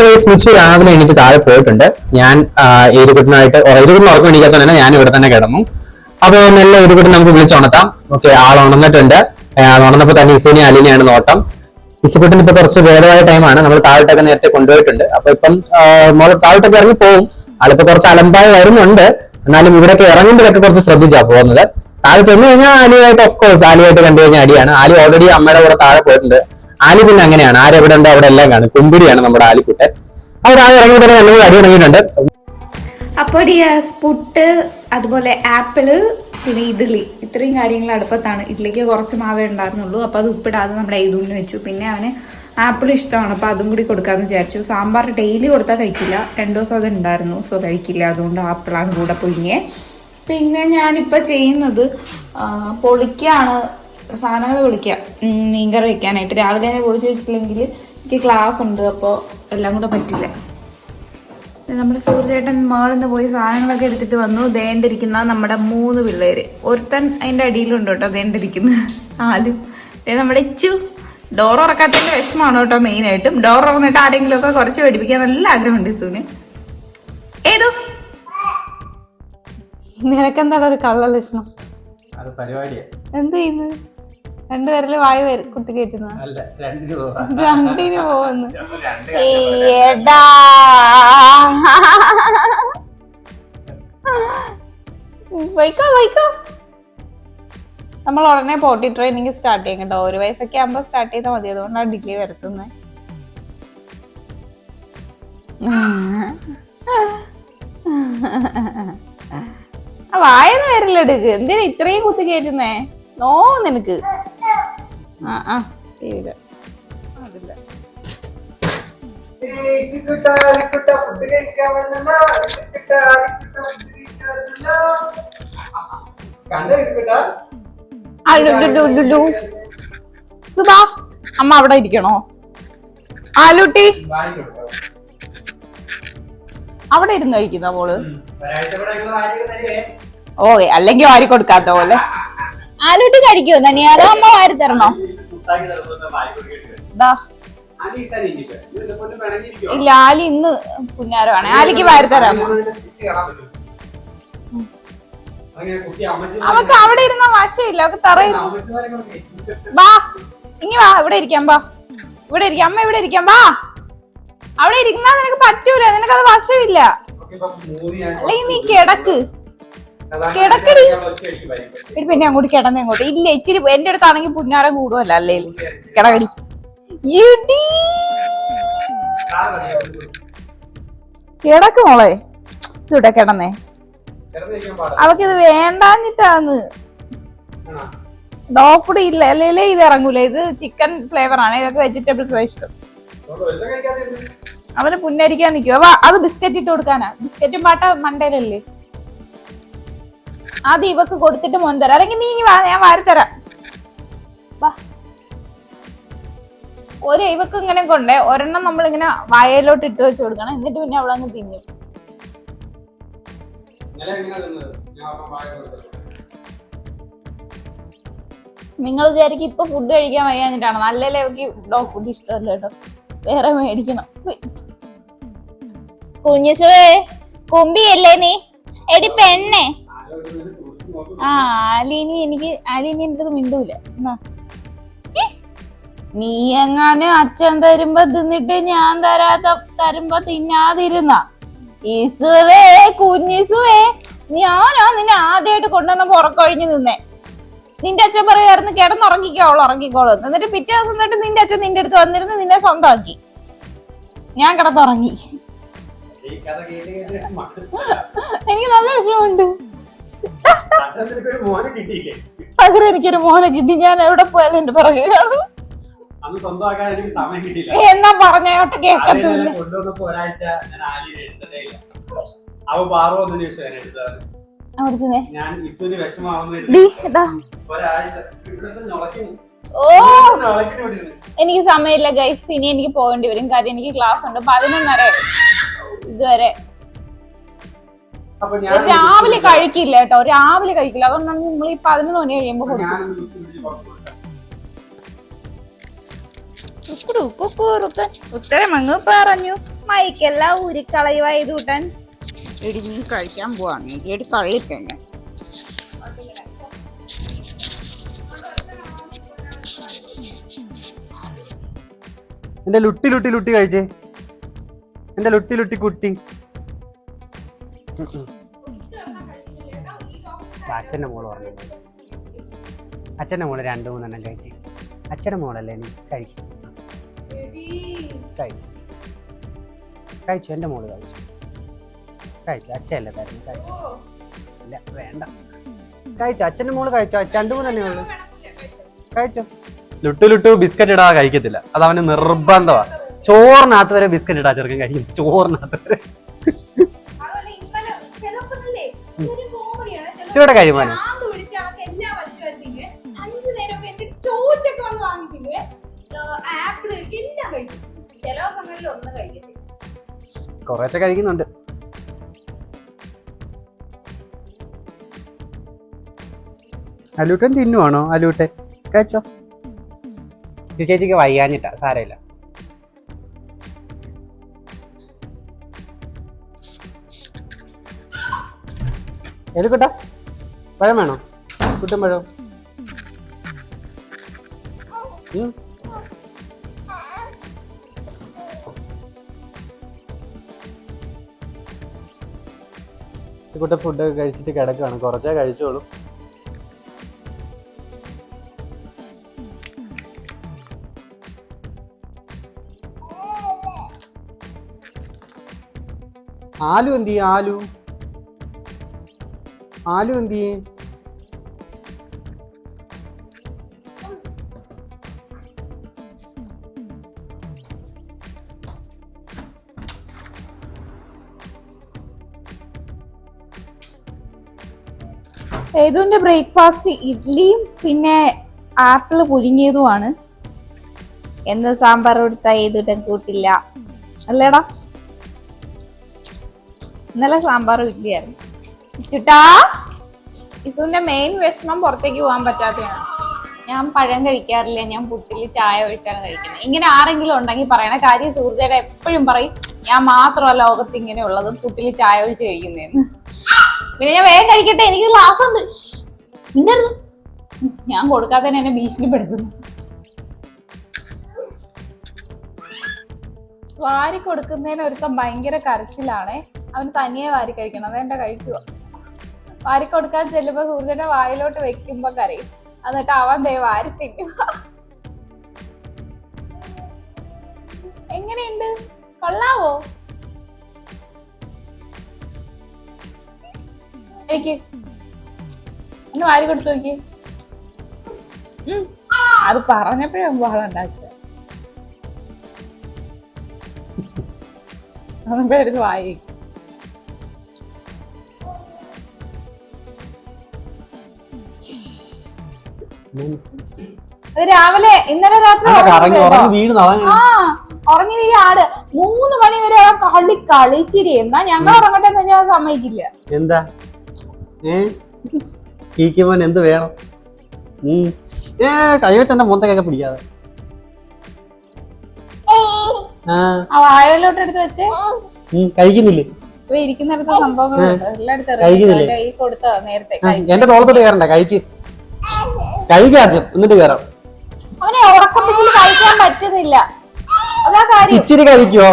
അപ്പൊ മിച്ചു രാവിലെ എണീറ്റ് താഴെ പോയിട്ടുണ്ട്. ഞാൻ ഏരുകുട്ടനായിട്ട് ഏരുകുട്ടിന് ഉറക്കം എണീക്കാത്ത തന്നെ ഞാൻ ഇവിടെ തന്നെ കിടന്നു. അപ്പൊ മെല്ലെ ഏരുകുട്ടിനെ നമുക്ക് വിളിച്ചുണർത്താം ഓക്കെ ആൾ ഉണർന്നിട്ടുണ്ട്. ഉണർന്നപ്പോ തന്നെ ഇസുവിനെ അലിനെയാണ് നോട്ടം. ഇസുകുട്ടിന് ഇപ്പൊ കുറച്ച് ഭേദമായ ടൈമാണ് നമ്മൾ താഴോട്ടൊക്കെ നേരത്തെ കൊണ്ടുപോയിട്ടുണ്ട്. അപ്പൊ ഇപ്പം താഴോട്ടൊക്കെ ഇറങ്ങി പോകും ആളിപ്പോ കുറച്ച് അലമ്പായി വരുന്നുണ്ട്. എന്നാലും ഇവിടെയൊക്കെ ഇറങ്ങുമ്പോഴൊക്കെ കുറച്ച് ശ്രദ്ധിച്ചാ പോകുന്നത്. താഴെ ചെന്ന് കഴിഞ്ഞാൽ ആലിയായിട്ട് ഓഫ് കോഴ്സ് ആലിയായിട്ട് കണ്ടു കഴിഞ്ഞാൽ അടിയാണ്. ആലി ഓൾറെഡി അമ്മയുടെ കൂടെ താഴെ പോയിട്ടുണ്ട്. ആലി പിന്നെ അങ്ങനെയാണ്. ആരെവിടെ ഉണ്ടോ അവിടെ എല്ലാം കാണും. കുമ്പിടിയാണ് നമ്മുടെ ആലിക്കുട്ടൻ. അവർ ആ ഇറങ്ങി തന്നെ നമ്മൾ അടി ഇറങ്ങിയിട്ടുണ്ട് അപ്പോൾ ഡിയാസ് പുട്ട് അതുപോലെ ആപ്പിൾ പിന്നെ ഇഡ്ഡലി ഇത്രയും കാര്യങ്ങൾ അടുപ്പത്താണ്. ഇഡ്ഡലിക്ക് കുറച്ച് മാവേ ഉണ്ടായിരുന്നുള്ളൂ. അപ്പോൾ അത് ഉപ്പിടാതെ നമ്മുടെ ഇതുന്ന് വെച്ചു. പിന്നെ അവന് ആപ്പിൾ ഇഷ്ടമാണ്. അപ്പോൾ അതും കൂടി കൊടുക്കാന്ന് വിചാരിച്ചു. സാമ്പാർ ഡെയിലി കൊടുത്താൽ കഴിക്കില്ല. രണ്ട് ദിവസം അത് ഉണ്ടായിരുന്നു. സോ കഴിക്കില്ല. അതുകൊണ്ട് ആപ്പിളാണ് കൂടെ പൊങ്ങിയേ പിന്നെ ഞാനിപ്പോൾ ചെയ്യുന്നത് പൊളിക്കാണ് സാധനങ്ങൾ വിളിക്കുക മീൻകറി വയ്ക്കാനായിട്ട് രാവിലെ തന്നെ പൊളിച്ച് വെച്ചില്ലെങ്കിൽ എനിക്ക് ക്ലാസ് ഉണ്ട് അപ്പോൾ എല്ലാം കൂടെ പറ്റില്ല. നമ്മുടെ സുഹൃത്തേട്ടൻ മേളിന്ന് പോയി സാധനങ്ങളൊക്കെ എടുത്തിട്ട് വന്നു. ദേണ്ടിരിക്കുന്ന നമ്മുടെ മൂന്ന് പിള്ളേര്. ഒരുത്തൻ അതിന്റെ അടിയിലുണ്ട് കേട്ടോ ദേണ്ടിരിക്കുന്ന ആലും. ദേ നമ്മുടെ ഇച്ചു. ഡോർ ഉറക്കാത്തതിന്റെ വിഷമാണ് കേട്ടോ മെയിനായിട്ടും ഡോർ ഉറന്നിട്ട് ആരെങ്കിലും ഒക്കെ കുറച്ച് പഠിപ്പിക്കാൻ നല്ല ആഗ്രഹമുണ്ട് ഇസുവിന്. ഏതു? നിനക്കെന്താണ് ഒരു കള്ള ലക്ഷണം അത് പരിപാടിയാ. എന്ത് പേരിൽ രണ്ടുപേരിൽ വായ വരും കുത്തി കയറ്റുന്ന. അല്ല രണ്ടിന് പോകുന്നു ഏടാ. വൈക്കോ വൈക്കോ. നമ്മൾ ഉടനെ പോട്ടി ട്രെയിനിങ് സ്റ്റാർട്ട് ചെയ്യും കേട്ടോ. ഒരു വയസ്സൊക്കെ ആകുമ്പോൾ സ്റ്റാർട്ട് ചെയ്താൽ മതി. അതുകൊണ്ടാണ് ഡിഗ്രി വരുത്തുന്നത് വായെന്ന് വായന്ന് വരില്ല എടുക്ക് എന്തിനാ ഇത്രയും കുത്തി കയറ്റുന്നേ? നോ നിനക്ക്. ആ ആ തീരെ അതില്ല. അല്ലുല്ലുല്ലുല്ലു. സുധാ അമ്മ അവിടെ ഇരിക്കണോ? ആലൂട്ടി അവിടെ ഇരുന്ന് കഴിക്കുന്ന മോൾ? ഓ അല്ലെങ്കിൽ വാരി കൊടുക്കാത്ത പോലെ. ആലൂട്ടി കഴിക്കോ തനിയാരോ അമ്മ വാരി തരണോ? ഇല്ല ആലി ഇന്ന് പുന്നാരമാണ് ആലിക്ക് വാരി തരാം അവക്ക് അവിടെ ഇരുന്ന വശമില്ല. അവക്ക് തറയില്ല. വാ ഇങ്ങി വാ. ഇവിടെ ഇരിക്കാം വാ. ഇവിടെ ഇരിക്കാം. അമ്മ ഇവിടെ ഇരിക്കാം വാ. അവിടെ ഇരിക്കുന്ന നിനക്ക് പറ്റൂല. നിനക്ക് അത് വശമില്ല അല്ലെങ്കിൽ നീ കിടക്ക്. കിടക്കടി. ഒരു പിന്നെ അങ്ങോട്ട് കിടന്നേ അങ്ങോട്ട്. ഇല്ല ഇച്ചിരി എന്റെ അടുത്താണെങ്കിൽ പുന്നാരം കൂടുമല്ല അല്ലേ കിടകടി ഇടി കിടക്ക് മോളെ. ഇവിടെ കിടന്നേ. അവക്കിത് വേണ്ടാഞ്ഞിട്ടാന്ന്. ഫുഡ് ഇല്ല അല്ലേ ഇത് ഇറങ്ങൂല? ഇത് ചിക്കൻ ഫ്ലേവർ ആണ്. ഇതൊക്കെ വെജിറ്റബിൾസ് ഇഷ്ടം. അവന് പുന്നരിക്കാൻ നിൽക്കുക അത് ബിസ്ക്കറ്റ് ഇട്ട് കൊടുക്കാനാ. ബിസ്ക്കറ്റും പാട്ട മണ്ടയിലല്ലേ ആദ്യം ഇവക്ക് കൊടുത്തിട്ട് മോൻ തരാം. അല്ലെങ്കിൽ നീ വാ ഞാൻ വാരി തരാം. വാ. ഒരു ഇവക്ക് ഇങ്ങനെ കൊണ്ടേ ഒരെണ്ണം നമ്മളിങ്ങനെ വയലോട്ട് ഇട്ട് വെച്ച് കൊടുക്കണം. എന്നിട്ട് പിന്നെ അവളങ്ങ് തിന്നും. നിങ്ങൾ വിചാരിക്കും ഇപ്പൊ ഫുഡ് കഴിക്കാൻ വയ്യാഞ്ഞിട്ടാണ്. നല്ലല്ലേ ഇവക്ക് ഡോഗ് ഫുഡ് ഇഷ്ടമല്ല കേട്ടോ. വേറെ മേടിക്കണം. കുഞ്ഞുസുവേ കുമ്പിയല്ലേ നീ? എടി പെണ്ണേ ആ ആലിനി എനിക്ക് ആലിനി എന്റെ അടുത്ത് മിണ്ടൂല നീ എങ്ങാനും അച്ഛൻ തരുമ്പോ തിന്നിട്ട് ഞാൻ തരാത്ത തരുമ്പോ തിന്നാതിരുന്ന. ഈസുവേ കുഞ്ഞിസുവേ ഞാനാ നിന്നെ ആദ്യമായിട്ട് കൊണ്ടുവന്ന പുറക്കൊഴിഞ്ഞു നിന്നേ. നിന്റെ അച്ഛൻ പറയുമായിരുന്നു കിടന്നുറങ്ങിക്കോ അവൾ ഉറങ്ങിക്കോളൂ. എന്നിട്ട് പിറ്റേ ദിവസം തൊട്ട് നിന്റെ അച്ഛൻ നിന്റെ അടുത്ത് വന്നിരുന്ന് നിന്നെ സ്വന്തമാക്കി. ഞാൻ കിടന്നുറങ്ങി. എനിക്ക് നല്ല വിഷമമുണ്ട്. പകരം എനിക്കൊരു മോനെ കിട്ടി. ഞാൻ എവിടെ പോയാലും എന്റെ പുറകെ കാണും. എന്നാ പറഞ്ഞോട്ട് കേക്കത്തില്ല. എനിക്ക് സമയമില്ല ഗൈസ് ഇനി എനിക്ക് പോകേണ്ടി വരും. കാര്യം എനിക്ക് ക്ലാസ് ഉണ്ട്. പതിനൊന്നര ഇതുവരെ. രാവിലെ കഴിക്കില്ല കേട്ടോ. രാവിലെ കഴിക്കില്ല. അതുകൊണ്ടാണ് നമ്മൾ ഈ പതിനൊന്ന് മണി കഴിയുമ്പോ. ഉത്തരം അങ്ങ് പറഞ്ഞു. മൈക്കെല്ലാം ഊരിക്കളയുക ഇത് കൂട്ടാൻ ഇടിഞ്ഞ് കഴിക്കാൻ പോവാണ് എടി കളിയിട്ടുണ്ട് എന്റെ ലുട്ടി ലുട്ടി ലുട്ടി കഴിച്ചേ. എന്റെ ലുട്ടി ലുട്ടി കുട്ടി. അച്ഛന്റെ മോൾ പറഞ്ഞു. അച്ഛന്റെ മോൾ രണ്ടു മൂന്നെണ്ണം കഴിച്ച്. അച്ഛന്റെ മോളല്ലേ നീ? കഴിക്കും. കഴിച്ചു കഴിച്ചു. എന്റെ മോൾ കഴിച്ചു. കഴിച്ചു. അച്ഛയല്ലേ തരുന്നു കഴിച്ചു. ഇല്ല വേണ്ട. കഴിച്ചു. അച്ഛന്റെ മോൾ കഴിച്ചു? രണ്ടു മൂന്നെണ്ണേ ഉള്ളു. കഴിച്ചു? ലുട്ടു ലുട്ടു ബിസ്ക്കറ്റ് ഇടാ കഴിക്കത്തില്ല. അത് അവന് നിർബന്ധമാണ് ചോറിനകത്ത് വരെ ബിസ്ക്കറ്റ് ഇടാ ചെറുക്കൻ കഴിക്കും. ചോറിനകത്ത് വരെ. ഇച്ചിരിയുടെ കാര്യമാണ് കുറേശ്ശെ കഴിക്കുന്നുണ്ട്. അലൂട്ടൻ തിന്നുവാണോ? അലൂട്ടെ കഴിച്ചോ? ചേച്ചിക്ക് വയ്യാഞ്ഞിട്ടാ സാരമില്ല. ഏത് കുട്ടാ? പഴം വേണോ? കുട്ടൻ പഴം. കുട്ട ഫുഡൊക്കെ കഴിച്ചിട്ട് കിടക്കുകയാണ് കുറച്ചേ കഴിച്ചോളൂ. ആലു എന്ത് ചെയ്യും ആലു. ആലു എന്ത് ചെയ്യും? ബ്രേക്ക്ഫാസ്റ്റ്? ഇഡ്ലിയും പിന്നെ ആപ്പിൾ പുഴുങ്ങിയതുമാണ്. എന്ന് സാമ്പാർ കൊടുത്ത ഏതുട്ടൻ കൂട്ടില്ല. അല്ലേടാ? ഇന്നലെ സാമ്പാർ ഇഡ്ലിയായിരുന്നു. ചുട്ടാ ഇസുവിന്റെ മെയിൻ വിഷമം പുറത്തേക്ക് പോകാൻ പറ്റാത്തതാണ്. ഞാൻ പഴം കഴിക്കാറില്ല ഞാൻ പുട്ടിൽ ചായ ഒഴിച്ചാണ് കഴിക്കുന്നത്. ഇങ്ങനെ ആരെങ്കിലും ഉണ്ടെങ്കിൽ പറയണ കാര്യം സൂർജയുടെ എപ്പോഴും പറയും ഞാൻ മാത്രമല്ല ലോകത്ത് ഇങ്ങനെ ഉള്ളതും പുട്ടിൽ ചായ ഒഴിച്ച് കഴിക്കുന്നതെന്ന് പിന്നെ ഞാൻ വേഗം കഴിക്കട്ടെ എനിക്ക് ക്ലാസ് ഉണ്ട്. ശ്ശ്. ഞാൻ കൊടുക്കാത്തതിന് എന്നെ ഭീഷണിപ്പെടുത്തുന്നു. വാരി കൊടുക്കുന്നതിന് ഒരുത്തം ഭയങ്കര കരച്ചിലാണേ. അവന് തനിയെ വാരി കഴിക്കണം അതെന്റെ കഴിക്കുക വാരി കൊടുക്കാൻ ചെല്ലുമ്പോ സൂര്യന്റെ വായിലോട്ട് വെക്കുമ്പോ കരയും. എന്നിട്ട് അവൻ ദേ വാരി തിന്നും. എങ്ങനെയുണ്ട്? കൊള്ളാവോ? എനിക്ക്. ഒന്ന് വാരി കൊടുത്തു നോക്കി. അത് പറഞ്ഞപ്പോഴേ ബഹളം ഉണ്ടാക്കുക പേര് വായി അത് രാവിലെ ഇന്നലെ രാത്രി ഉറങ്ങി വീഴ ആട് മൂന്ന് മണി വരെ കളി കളിച്ചിരി. എന്നാ ഞങ്ങൾ ഉറങ്ങട്ടെ എന്ന് വെച്ചാൽ സമ്മതിക്കില്ല. എന്താ? ഏ? കീക്കുമ്പോൾ എന്ത് വേണം. ഏ കൈവച്ചെന്റെ മുഖത്തൊക്കെ പിടിക്കാതെ. വായലോട്ട് എടുത്ത് വെച്ച്. കഴിക്കുന്നില്ലേ? ഇരിക്കുന്നിടത്ത് സംഭവങ്ങളുണ്ട്. എല്ലായിടത്തും കൊടുത്ത നേരത്തെ. എന്റെ തോളത്തോട്ട് കയറണ്ട കഴിക്ക് കഴിക്കാദ്യം എന്നിട്ട് കയറാം അവനെ ഉറക്കപ്പിച്ചിൽ കഴിക്കാൻ പറ്റുന്നില്ല അതാ കാര്യം. ഇച്ചിരി കഴിക്കോ?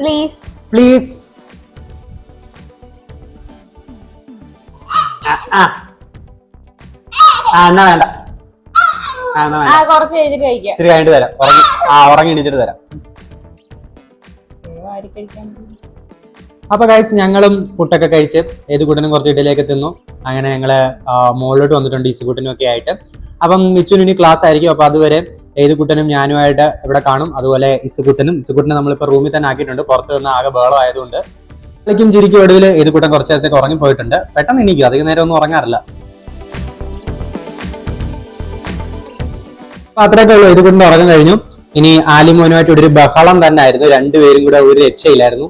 പ്ലീസ് പ്ലീസ് ആ എന്നാ വേണ്ട. ആ എന്നാ ആ കുറച്ച് കഴിഞ്ഞിട്ട് കഴിക്കാം. ഇച്ചിരി കഴിഞ്ഞിട്ട് തരാം. ഉറങ്ങി ആ ഉറങ്ങി എണീച്ചിട്ട് തരാം. വാരി കഴിക്കാൻ അപ്പൊ ഗൈസ് ഞങ്ങളും പുട്ടൊക്കെ കഴിച്ച് ഏത് കൂട്ടനും കുറച്ച് ഇടയിലേക്ക് തിന്നു. അങ്ങനെ ഞങ്ങൾ മുകളിലോട്ട് വന്നിട്ടുണ്ട് ഈസുകൂട്ടനും ഒക്കെ ആയിട്ട്. അപ്പം മിച്ചുന് ഇനി ക്ലാസ് ആയിരിക്കും. അപ്പൊ അതുവരെ ഏത് കുട്ടനും ഞാനുമായിട്ട് ഇവിടെ കാണും. അതുപോലെ ഇസുകുട്ടനും ഇസുകുട്ടനെ നമ്മളിപ്പോ റൂമിൽ തന്നെ ആക്കിയിട്ടുണ്ട്. പുറത്ത് നിന്ന് ആകെ ബഹളം ആയതുകൊണ്ട്. കളിക്കും ചിരിക്കും ഒടുവിൽ ഏത് കൂട്ടം കുറച്ച് നേരത്തേക്ക് ഉറങ്ങി പോയിട്ടുണ്ട്. പെട്ടെന്ന് എണീക്കും. അധികം നേരം ഒന്നും ഉറങ്ങാറില്ല. അപ്പൊ അത്രയൊക്കെ ഉള്ളൂ. ഏത് കൂട്ടിന്റെ ഉറങ്ങാൻ കഴിഞ്ഞു. ഇനി ആലിമോനുമായിട്ട് ഒരു ബഹളം തന്നെ ആയിരുന്നു. രണ്ടുപേരും കൂടെ ഒരു രക്ഷയില്ലായിരുന്നു.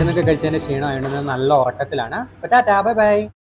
മരുന്നൊക്കെ കഴിച്ചതിന്റെ ആയതുകൊണ്ട് നല്ല ഉറക്കത്തിലാണ്. Bye bye.